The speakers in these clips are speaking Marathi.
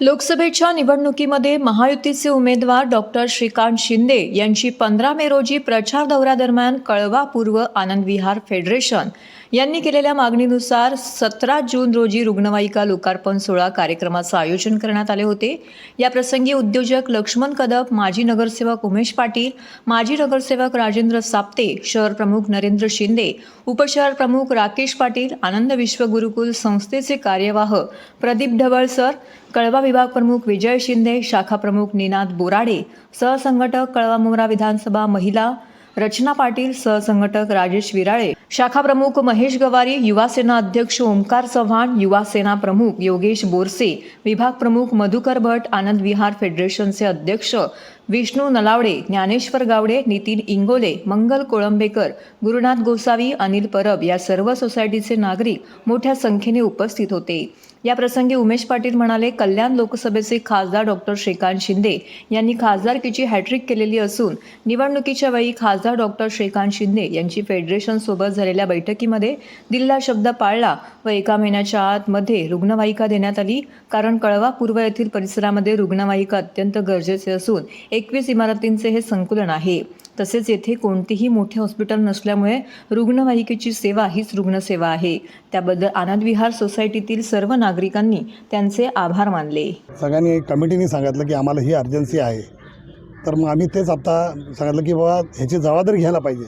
लोकसभेच्या निवडणुकीमध्ये महायुतीचे उमेदवार डॉक्टर श्रीकांत शिंदे यांची पंधरा मे रोजी प्रचार दौऱ्यादरम्यान कळवा पूर्व आनंद विहार फेडरेशन यांनी केलेल्या मागणीनुसार सतरा जून रोजी रुग्णवाहिका लोकार्पण सोहळा कार्यक्रमाचं आयोजन करण्यात आले होते. याप्रसंगी उद्योजक लक्ष्मण कदप माजी नगरसेवक उमेश पाटील माजी नगरसेवक राजेंद्र साप्ते शहर प्रमुख नरेंद्र शिंदे उपशहर प्रमुख राकेश पाटील आनंद विश्व गुरुकुल संस्थेचे कार्यवाह प्रदीप ढवळ सर कळवा विभाग प्रमुख विजय शिंदे शाखा प्रमुख निनाद बोराडे सहसंघटक कळवा मुंब्रा विधानसभा महिला रचना पाटील सहसंघटक राजेश विराळे शाखा प्रमुख महेश गवारी युवा सेना अध्यक्ष ओमकार चव्हाण युवा सेना प्रमुख योगेश बोरसे विभाग प्रमुख मधुकर भट आनंद विहार फेडरेशनचे अध्यक्ष विष्णू नलावडे ज्ञानेश्वर गावडे नितीन इंगोले मंगल कोळंबेकर गुरुनाथ गोसावी अनिल परब या सर्व सोसायटीचे नागरिक मोठ्या संख्येने उपस्थित होते. या प्रसंगी उमेश पाटील म्हणाले कल्याण लोकसभेचे खासदार डॉक्टर श्रीकांत शिंदे यांनी खासदारकीची हॅट्रिक केलेली असून निवडणुकीच्या वेळी खासदार डॉक्टर श्रीकांत शिंदे यांची फेडरेशनसोबत झालेल्या बैठकीमध्ये दिल्ला शब्द पाळला व एका महिन्याच्या आतमध्ये रुग्णवाहिका देण्यात आली. कारण कळवा पूर्व येथील परिसरामध्ये रुग्णवाहिका अत्यंत गरजेचे असून एकवीस इमारतींचे हे संकुलन आहे. तसेच येथे कोणतीही मोठे हॉस्पिटल नसल्यामुळे रुग्णवाहिकेची सेवा हीच रुग्णसेवा आहे. त्याबद्दल आनंद विहार सोसायटीतील सर्व नागरिकांनी त्यांचे आभार मानले. सगळ्यांनी कमिटीने सांगितलं की आम्हाला ही अर्जन्सी आहे. तर मग आम्ही तेच आता सांगितलं की बाबा ह्याची जबाबदारी घ्यायला पाहिजे.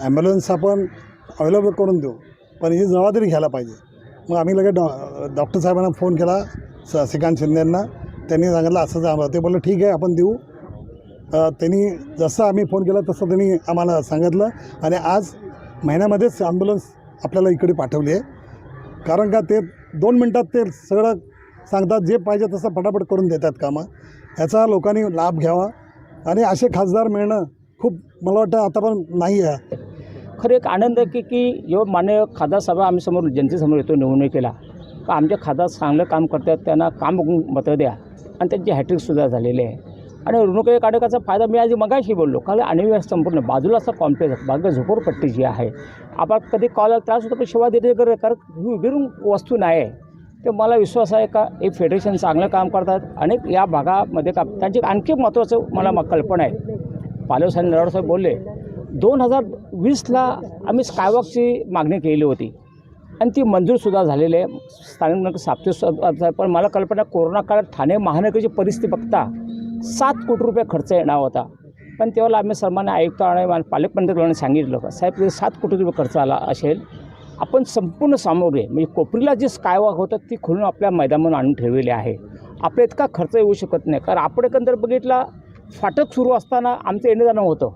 ॲम्ब्युलन्स आपण अवेलेबल करून देऊ पण ही जबाबदारी घ्यायला पाहिजे. मग आम्ही लगेच डॉ डॉक्टर साहेबांना फोन केला स श्रीकांत शिंदेंना. त्यांनी सांगितलं असं आम्हाला. ते बोललं ठीक आहे आपण देऊ. त्यांनी जसं आम्ही फोन केला तसं त्यांनी आम्हाला सांगितलं. आणि आज महिन्यामध्येच ॲम्ब्युलन्स आपल्याला इकडे पाठवली आहे. कारण का ते दोन मिनटात ते सगळं सांगतात जे पाहिजे तसं फटाफट करून देतात कामं. ह्याचा लोकांनी लाभ घ्यावा. आणि असे खासदार मिळणं खूप मला वाटतं आता पण नाही आहे. खरं एक आनंद आहे की की जेव्हा मान्य खासदार सभा आम्ही समोर जनतेसमोर येतो निवडणुकीला का आमचे खासदार चांगलं काम करतात त्यांना काम बघून मतं द्या. आणि त्यांची हॅट्रिकसुद्धा झालेली आहे. आणि रुग्णवाहिका काढकाचा फायदा मी आज मगाशी बोललो. कारण अनिवार्य संपूर्ण बाजूला असा कॉम्प्लेक्स बाजूला झोपडपट्टी जी आहे आपण कधी कॉल त्रास होतो पण सेवा देते गरज कारण ही उभी वस्तू नाही आहे तर मला विश्वास आहे का हे फेडरेशन चांगलं काम करतात अनेक या भागामध्ये का त्यांची आणखी महत्त्वाचं मला मग कल्पना आहे. पालवसाहेब नरवाडसाहेब बोलले दोन हजार वीसला आम्ही स्कायवॉकची मागणी केली होती. आणि ती मंजूरसुद्धा झालेली आहे. स्थानिक साप्ते पण मला कल्पना कोरोना काळात ठाणे महानगरची परिस्थिती बघता सात कोटी रुपये खर्च येणार होता. पण तेव्हा आम्ही सन्मान्य आयुक्त आणि पालकमंत्र्यांनी सांगितलं का साहेब ते सात कोटी रुपये खर्च आला असेल आपण संपूर्ण सामग्री म्हणजे कोपरीला जे स्कायवॉक होतं ती खोलून आपल्या मैदानावर आणून ठेवलेली आहे. आपल्या इतका खर्च येऊ शकत नाही. कारण आपण एकंदर बघितला फाटक सुरू असताना आमचं येणं जाणं होतं.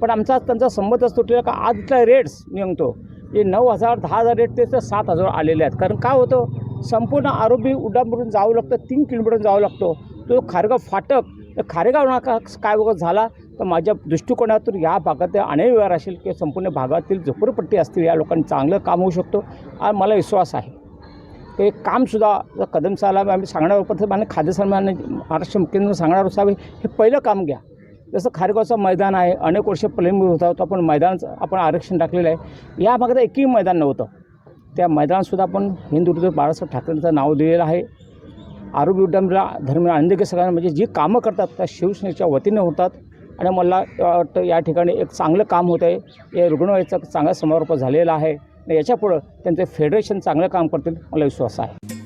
पण आमचा त्यांचा संबंधच तुटलेला का आजचा रेट्स निघतो. हे नऊ हजार दहा हजार रेट ते तर सात हजार आलेले आहेत. कारण काय होतं? संपूर्ण आरोपी उड्डाणवरून जावं लागतं तीन किलोमीटर जावं लागतो. तो खारगाव फाटक तर खारेगाव नाका काय वगैरे झाला तर माझ्या दृष्टिकोनातून या भागात अनेक व्यवहार असेल की संपूर्ण भागातील झोपडपट्टी असतील या लोकांनी चांगलं काम होऊ शकतो. आणि मला विश्वास आहे. ते कामसुद्धा जर कदम साहेब आम्ही सांगणार होतो आणि खाद्य महाराष्ट्र मुख्यमंत्री सांगणार साहेब हे पहिलं काम घ्या. जसं खारेगावचं मैदान आहे अनेक वर्ष प्रलंबित होता होता पण मैदानाचं आपण आरक्षण टाकलेलं आहे. या भागात एकही मैदान नव्हतं. त्या मैदानातसुद्धा आपण हिंदू बाळासाहेब ठाकरेंचं नाव दिलेलं आहे. आरोग्य उड्डाणला धर्म आनंद सगळ्यांना म्हणजे जी कामं करतात त्या शिवसेनेच्या वतीने होतात. आणि मला वाटतं या ठिकाणी एक चांगलं काम होतं आहे. या रुग्णवाहिकेचं चांगला समारोप झालेला आहे. आणि याच्यापुढं त्यांचं फेडरेशन चांगलं काम करतील मला विश्वास आहे.